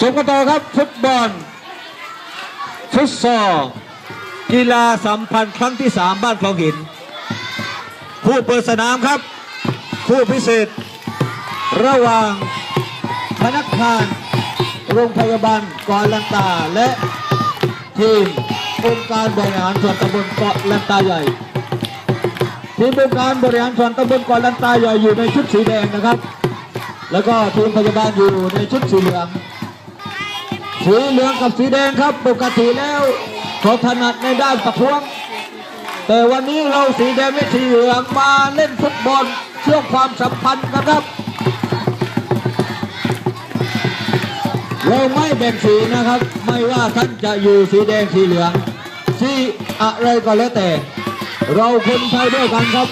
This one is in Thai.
ชมกันต่อครับฟุตบอลฟุตซอลกีฬาสัมพันธ์ครั้งที่ 3 บ้านคลองหิน ผู้เปิดสนามครับ ผู้พิเศษ ระหว่างพนักงานโรงพยาบาลกาะลันตาและทีมองค์การบริหารส่วนตำบลเกาะลันตาใหญ่ ทีมองค์การบริหารส่วนตำบลเกาะลันตาใหญ่อยู่ในชุดสีแดงนะครับ แล้วก็ทีมพยาบาลอยู่ในชุดสีเหลือง สีเหลืองกับสีแดงครับปกติแล้วเขาถนัดในด้านประท้วง แต่วันนี้เราสีแดงและสีเหลืองมาเล่นฟุตบอลเชื่อมความสัมพันธ์กันครับ เราไม่แบ่งสีนะครับ ไม่ว่าท่านจะอยู่สีแดงสีเหลืองสีอะไรก็แล้วแต่ เราคนไทยด้วยกันครับ